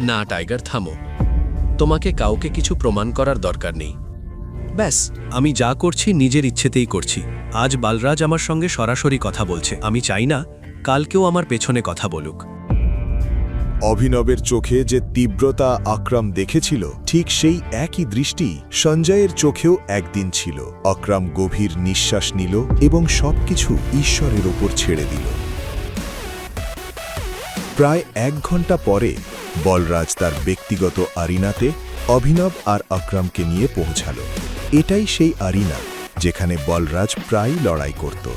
না, টাইগার, থামো। তোমাকে কাউকে কিছু প্রমাণ করার দরকার নেই। ব্যাস, আমি যা করছি নিজের ইচ্ছেতেই করছি। আজ বালরাজ আমার সঙ্গে সরাসরি কথা বলছে। আমি চাই না কালকেও আমার পেছনে কথা বলুক। অভিনবের চোখে যে তীব্রতা আকরাম দেখেছিল, ঠিক সেই একই দৃষ্টি সঞ্জয়ের চোখেও একদিন ছিল। আকরাম গভীর নিঃশ্বাস নিল এবং সবকিছু ঈশ্বরের ওপর ছেড়ে দিল। প্রায় এক ঘণ্টা পরে বলরাজ তার ব্যক্তিগত আরিনাতে অভিনব আর আকরামকে নিয়ে পৌঁছালো। এটাই সেই আরিনা যেখানে বলরাজ প্রায় লড়াই করত।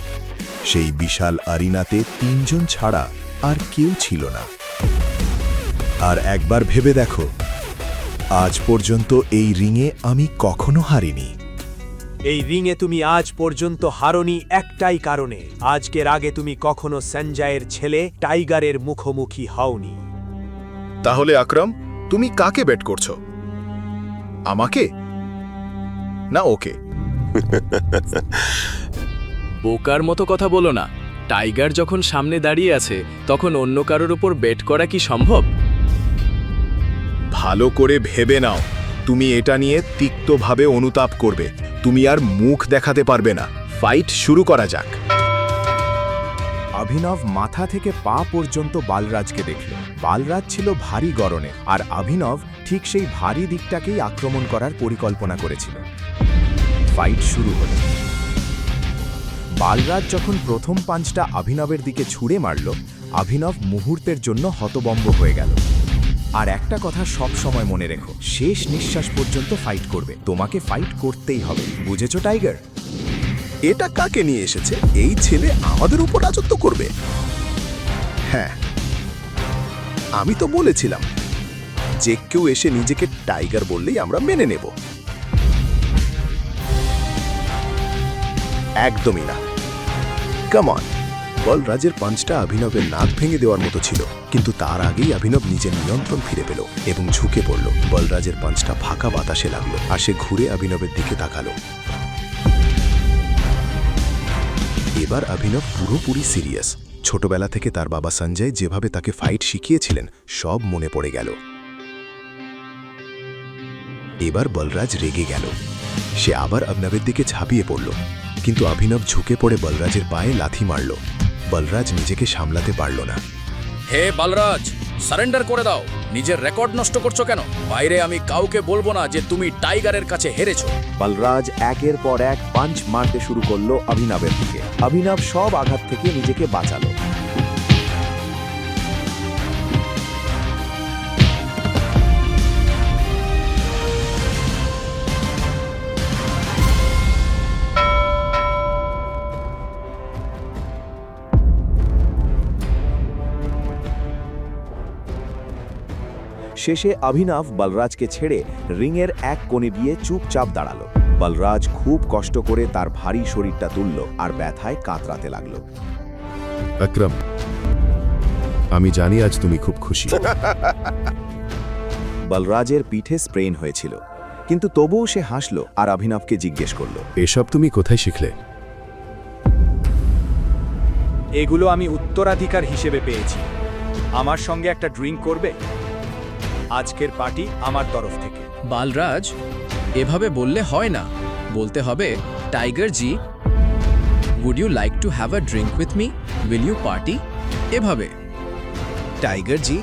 সেই বিশাল আরিনাতে তিনজন ছাড়া আর কেউ ছিল না। আর একবার ভেবে দেখো, আজ পর্যন্ত এই রিংয়ে আমি কখনো হারিনি। এই রিংয়ে তুমি আজ পর্যন্ত হারনি একটাই কারণে। আজকের আগে তুমি কখনো সঞ্জয়ের ছেলে টাইগারের মুখোমুখি হওনি। তাহলে আকরাম তুমি কাকে বেট করছ? আমাকে? না ওকে? বোকার মতো কথা বলো না। টাইগার যখন সামনে দাঁড়িয়ে আছে তখন অন্য কারোর উপর বেট করা কি সম্ভব? ভালো করে ভেবে নাও তুমি এটা নিয়ে তিক্তভাবে অনুতাপ করবে। তুমি আর মুখ দেখাতে পারবে না। ফাইট শুরু করা যাক। অভিনব মাথা থেকে পা পর্যন্ত বালরাজকে দেখল। বালরাজ ছিল ভারী গরনে আর অভিনব ঠিক সেই ভারী দিকটাকেই আক্রমণ করার পরিকল্পনা করেছিল। ফাইট শুরু হলো। বালরাজ যখন প্রথম পাঞ্চটা অভিনবের দিকে ছুঁড়ে মারল, অভিনব মুহূর্তের জন্য হতবম্ব হয়ে গেল। আর একটা কথা সব সময় মনে রেখো, শেষ নিঃশ্বাস পর্যন্ত ফাইট করবে। তোমাকে ফাইট করতেই হবে। বুঝেছ, টাইগার? এটা কাকে নিয়ে এসেছে? এই ছেলে আমাদের উপর রাজত্ব করবে। হ্যাঁ আমি তো বলেছিলাম যে কেউ এসে নিজেকে টাইগার বললেই আমরা মেনে নেব। একদমই না। কামন বলরাজের পাঞ্চটা অভিনবের নাক ভেঙে দেওয়ার মতো ছিল, কিন্তু তার আগেই অভিনব নিজের নিয়ন্ত্রণ ফিরে পেল এবং ঝুঁকে পড়ল। বলরাজের পাঞ্চটা ফাঁকা বাতাসে লাগল আর সে ঘুরে অভিনবের দিকে তাকালো। এবার অভিনব পুরোপুরি সিরিয়াস। ছোটবেলা থেকে তার বাবা সঞ্জয় যেভাবে তাকে ফাইট শিখিয়েছিলেন, সব মনে পড়ে গেল। এবার বলরাজ রেগে গেল। সে আবার অভিনবের দিকে ঝাঁপিয়ে পড়ল। কিন্তু অভিনব ঝুঁকে পড়ে বলরাজের পায়ে লাথি মারল। বলরাজ নিজেকে সামলাতে পারল না। হে বালরাজ! সারেন্ডার করে দাও। নিজের রেকর্ড নষ্ট করছ কেন? বাইরে আমি কাউকে বলব না যে তুমি টাইগারের কাছে হেরেছো। বলরাজ একের পর এক পাঞ্চ মারতে শুরু করল অভিনবের দিকে। অভিনব সব আঘাত থেকে নিজেকে বাঁচালো। শেষে অভিনব বলরাজকে ছেড়ে রিংয়ের এক কোণে গিয়ে চুপচাপ দাঁড়াল। বলরাজ খুব কষ্ট করে তার ভারী শরীরটা তুলল আর ব্যথায় কাতরাতে লাগল। আকরাম আমি জানি আজ তুমি খুব খুশি। বলরাজের পিঠে স্প্রেন হয়েছিল কিন্তু তবুও সে হাসল আর অভিনবকে জিজ্ঞেস করল। এসব তুমি কোথায় শিখলে? এগুলো আমি উত্তরাধিকার হিসেবে পেয়েছি। আমার সঙ্গে একটা ড্রিঙ্ক করবে? আজকের পার্টি আমার তরফ থেকে। বালরাজ এভাবে বললে হয় না। বলতে হবে Tiger ji would you like to have a drink with me will you party এভাবে। টাইগার জি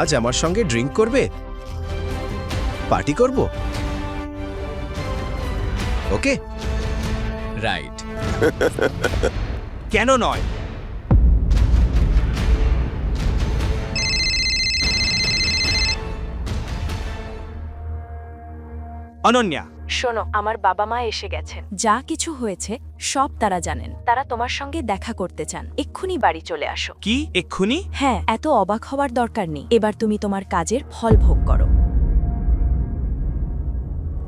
আজ আমার সঙ্গে ড্রিঙ্ক করবে? পার্টি করব? ওকে। রাইট। কেন নয়? অনন্যা। শোনো আমার বাবা মা এসে গেছেন। যা কিছু হয়েছে সব তারা জানেন। তারা তোমার সঙ্গে দেখা করতে চান। এক্ষুনি বাড়ি চলে আসো। কি? এক্ষুনি? হ্যাঁ এত অবাক হওয়ার দরকার নেই। এবার তুমি তোমার কাজের ফল ভোগ করো।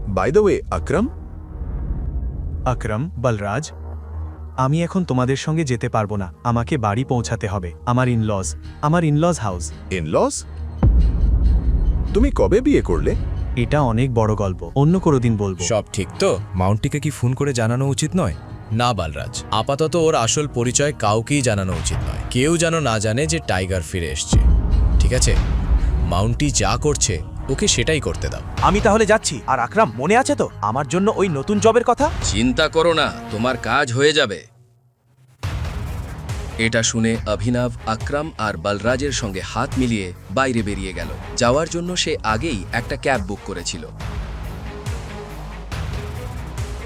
By the way Akram? Akram Balraj আমি এখন তোমাদের সঙ্গে যেতে পারব না। আমাকে বাড়ি পৌঁছাতে হবে। আমার ইনলজ আমার ইনলজ হাউস ইন লস তুমি কবে বিয়ে করলে? এটা অনেক বড় গল্প। অন্য কোনো দিন বলব। সব ঠিক তো? মাউন্টিকে কি ফোন করে জানানো উচিত নয়? না বালরাজ। আপাতত ওর আসল পরিচয় কাউকেই জানানো উচিত নয়। কেউ যেন না জানে যে টাইগার ফিরে এসছে। ঠিক আছে? মাউন্টি যা করছে ওকে সেটাই করতে দাও। আমি তাহলে যাচ্ছি। আর আকরাম মনে আছে তো? আমার জন্য ওই নতুন জবের কথা? চিন্তা করো না তোমার কাজ হয়ে যাবে। এটা শুনে অভিনব, আকরাম আর বলরাজের সঙ্গে হাত মিলিয়ে বাইরে বেরিয়ে গেল। যাওয়ার জন্য সে আগেই একটা ক্যাব বুক করেছিল।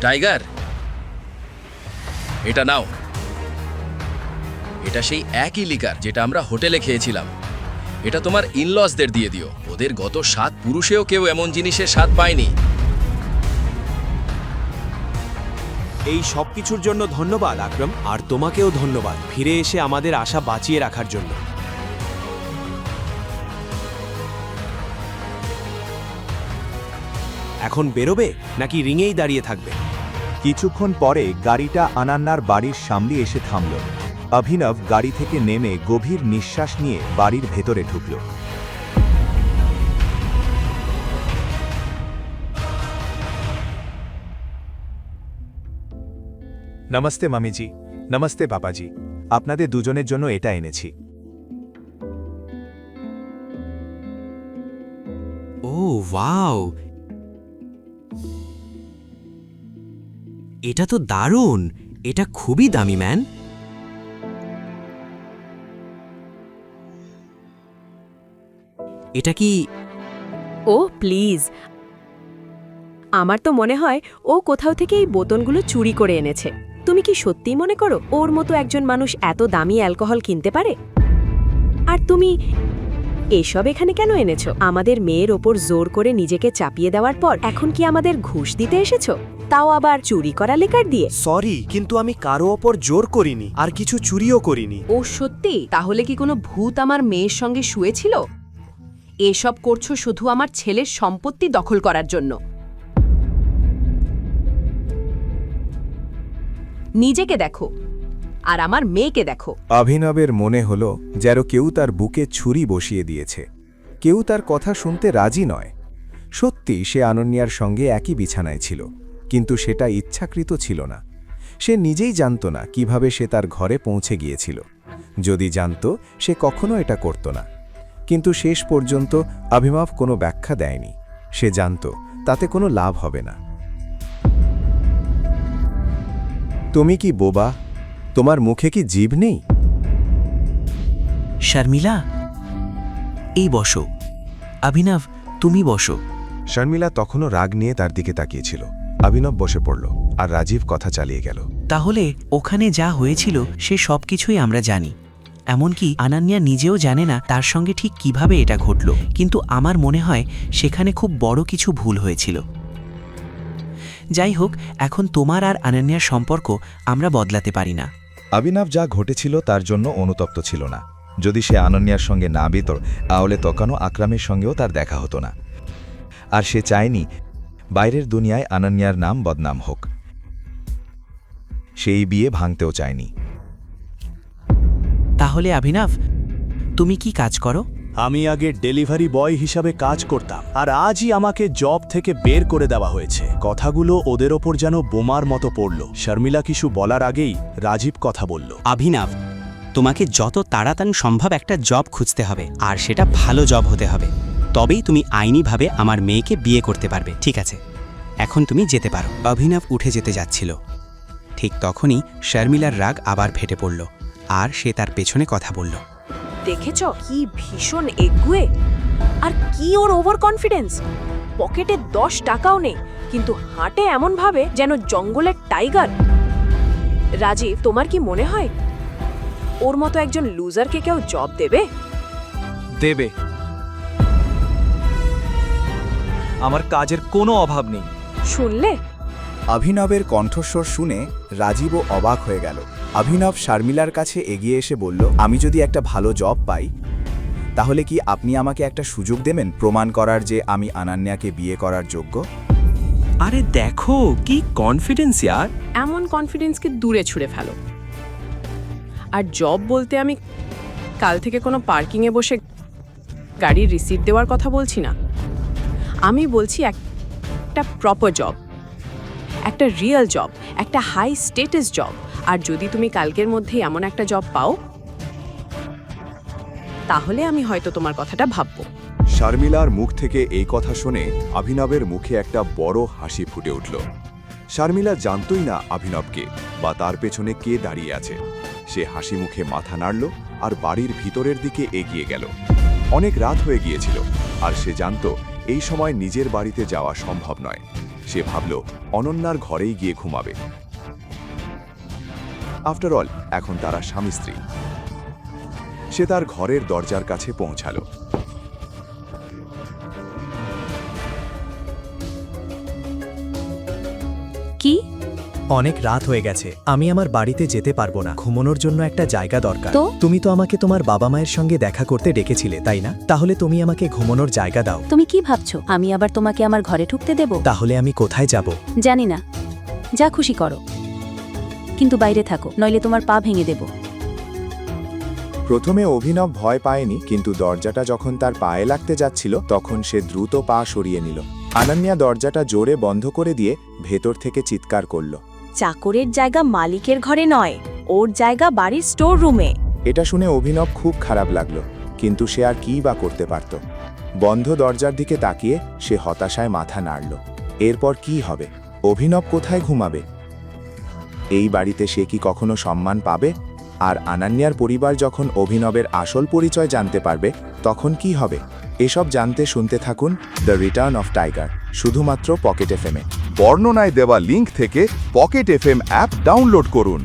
টাইগার! এটা নাও। এটা সেই একই লিকার যেটা আমরা হোটেলে খেয়েছিলাম। এটা তোমার ইনলসদের দিয়ে দিও। ওদের গত সাত পুরুষেও কেউ এমন জিনিসের স্বাদ পায়নি। এই সব কিছুর জন্য ধন্যবাদ, আকরাম। আর তোমাকেও ধন্যবাদ ফিরে এসে আমাদের আশা বাঁচিয়ে রাখার জন্য। এখন বেরোবে নাকি রিঙেই দাঁড়িয়ে থাকবে? কিছুক্ষণ পরে গাড়িটা আনান্নার বাড়ির সামনে এসে থামল। অভিনব গাড়ি থেকে নেমে গভীর নিঃশ্বাস নিয়ে বাড়ির ভেতরে ঢুকল। নমস্তে মামিজি নমস্তে বাবাজি আপনাদের দুজনের জন্য এটা এনেছি। ও ওয়াও! এটা তো দারুণ! এটা খুবই দামি ম্যান। এটা কি ও প্লিজ। আমার তো মনে হয় ও কোথাও থেকে এই বোতলগুলো চুরি করে এনেছে। তুমি কি সত্যিই মনে করো ওর মতো একজন মানুষ এত দামি অ্যালকোহল কিনতে পারে? আর তুমি এসব এখানে কেন এনেছো? আমাদের মেয়ের ওপর জোর করে নিজেকে চাপিয়ে দেওয়ার পর এখন কি আমাদের ঘুষ দিতে এসেছ? তাও আবার চুরি করা লেকার দিয়ে? সরি কিন্তু আমি কারও ওপর জোর করিনি আর কিছু চুরিও করিনি। ও সত্যি? তাহলে কি কোনো ভূত আমার মেয়ের সঙ্গে শুয়েছিল? এসব করছ শুধু আমার ছেলের সম্পত্তি দখল করার জন্য। নিজেকে দেখো আর আমার মেয়েকে দেখো। অভিনবের মনে হল যেন কেউ তার বুকে ছুরি বসিয়ে দিয়েছে। কেউ তার কথা শুনতে রাজি নয়। সত্যি সে আনন্যার সঙ্গে একই বিছানায় ছিল, কিন্তু সেটা ইচ্ছাকৃত ছিল না। সে নিজেই জানত না কীভাবে সে তার ঘরে পৌঁছে গিয়েছিল। যদি জানত, সে কখনো এটা করত না। কিন্তু শেষ পর্যন্ত অভিমাভ কোনো ব্যাখ্যা দেয়নি। সে জানত, তাতে কোনো লাভ হবে না। তুমি কি বোবা? তোমার মুখে কি জীব নেই? শর্মিলা এই বসো। অভিনব তুমি বসো। শর্মিলা তখনও রাগ নিয়ে তার দিকে তাকিয়েছিল। অভিনব বসে পড়ল আর রাজীব কথা চালিয়ে গেল। তাহলে ওখানে যা হয়েছিল সে সব কিছুই আমরা জানি। এমনকি আনান্যা নিজেও জানে না তার সঙ্গে ঠিক কীভাবে এটা ঘটল। কিন্তু আমার মনে হয় সেখানে খুব বড় কিছু ভুল হয়েছিল। যাই হোক এখন তোমার আর আনান্যার সম্পর্ক আমরা বদলাতে পারি না। অভিনব যা ঘটেছিল তার জন্য অনুতপ্ত ছিল না। যদি সে আনন্যার সঙ্গে না বেতর তাহলে তখনও আকরামের সঙ্গেও তার দেখা হতো না। আর সে চায়নি বাইরের দুনিয়ায় আনন্যার নাম বদনাম হোক। সেই বিয়ে ভাঙতেও চায়নি। তাহলে অভিনব তুমি কি কাজ করো? আমি আগে ডেলিভারি বয় হিসাবে কাজ করতাম, আর আজই আমাকে জব থেকে বের করে দেওয়া হয়েছে। কথাগুলো ওদের ওপর যেন বোমার মতো পড়ল। শর্মিলা কিছু বলার আগেই রাজীব কথা বলল। অভিনব, তোমাকে যত তাড়াতাড়ি সম্ভব একটা জব খুঁজতে হবে, আর সেটা ভালো জব হতে হবে। তবেই তুমি আইনিভাবে আমার মেয়েকে বিয়ে করতে পারবে, ঠিক আছে? এখন তুমি যেতে পারো। অভিনব উঠে যেতে যাচ্ছিল। ঠিক তখনই শর্মিলার রাগ আবার ফেটে পড়ল, আর সে তার পেছনে কথা বলল। দেখেছ কি ভীষণ এগুয়ে? আর কি ওর ওভার কনফিডেন্স পকেটে দশ টাকাও নেই কিন্তু হাঁটে এমন ভাবে যেন জঙ্গলের টাইগার রাজীব তোমার কি মনে হয়? ওর মতো একজন লুজারকে কেউ জব দেবে? দেবে। আমার কাজের কোনো অভাব নেই। শুনলে? অভিনবের কণ্ঠস্বর শুনে রাজীবও অবাক হয়ে গেল। অভিনব শার্মিলার কাছে এগিয়ে এসে বলল আমি যদি একটা ভালো জব পাই তাহলে কি আপনি আমাকে একটা সুযোগ দেবেন প্রমাণ করার যে আমি আনান্যাকে বিয়ে করার যোগ্য? আরে দেখো কি কনফিডেন্স ইয়ার। এমন কনফিডেন্সকে দূরে ছুঁড়ে ফেলো। আর জব বলতে আমি কাল থেকে কোনো পার্কিংয়ে বসে গাড়ির রিসিট দেওয়ার কথা বলছি না। আমি বলছি একটা প্রপার জব একটা রিয়েল জব একটা হাই স্টেটাস জব আর যদি তুমি কালকের মধ্যে এমন একটা জব পাও, তাহলে আমি হয়তো তোমার কথাটা ভাববো। শার্মিলার মুখ থেকে এই কথা শুনে অভিনবের মুখে একটা বড় হাসি ফুটে উঠল। শার্মিলা জানতই না অভিনবকে বা তার পেছনে কে দাঁড়িয়ে আছে। সে হাসি মুখে মাথা নাড়ল আর বাড়ির ভিতরের দিকে এগিয়ে গেল। অনেক রাত হয়ে গিয়েছিল আর সে জানত এই সময় নিজের বাড়িতে যাওয়া সম্ভব নয়। সে ভাবল, অনন্যার ঘরেই গিয়ে ঘুমাবে। আফটার অল এখন তারা স্বামী স্ত্রী। সে তার ঘরের দরজার কাছে পৌঁছালো। কি? অনেক রাত হয়ে গেছে আমি আমার বাড়িতে যেতে পারব না। ঘুমানোর জন্য একটা জায়গা দরকার। তো? তুমি তো আমাকে তোমার বাবা মায়ের সঙ্গে দেখা করতে ডেকেছিলে তাই না? তাহলে তুমি আমাকে ঘুমানোর জায়গা দাও। তুমি কি ভাবছ? আমি আবার তোমাকে আমার ঘরে ঢুকতে দেব? তাহলে আমি কোথায় যাব? জানি না। যা খুশি করো। কিন্তু বাইরে থাকো নইলে তোমার পা ভেঙে দেব। প্রথমে অভিনব ভয় পায়নি কিন্তু দরজাটা যখন তার পায়ে লাগতে যাচ্ছিল তখন সে দ্রুত পা সরিয়ে নিল। আনান্যা দরজাটা জোরে বন্ধ করে দিয়ে ভেতর থেকে চিৎকার করল। চাকরের জায়গা মালিকের ঘরে নয় ওর জায়গা বাড়ির স্টোর রুমে এটা শুনে অভিনব খুব খারাপ লাগল কিন্তু সে আর কী বা করতে পারত। বন্ধ দরজার দিকে তাকিয়ে সে হতাশায় মাথা নাড়ল। এরপর কি হবে? অভিনব কোথায় ঘুমাবে? এই বাড়িতে সে কি কখনো সম্মান পাবে? আর আনান্যার পরিবার যখন অভিনবের আসল পরিচয় জানতে পারবে, তখন কি হবে? এসব জানতে শুনতে থাকুন দ্য রিটার্ন অফ টাইগার, শুধুমাত্র পকেট এফএমে বর্ণনায় দেওয়া লিঙ্ক থেকে পকেট এফএম অ্যাপ ডাউনলোড করুন।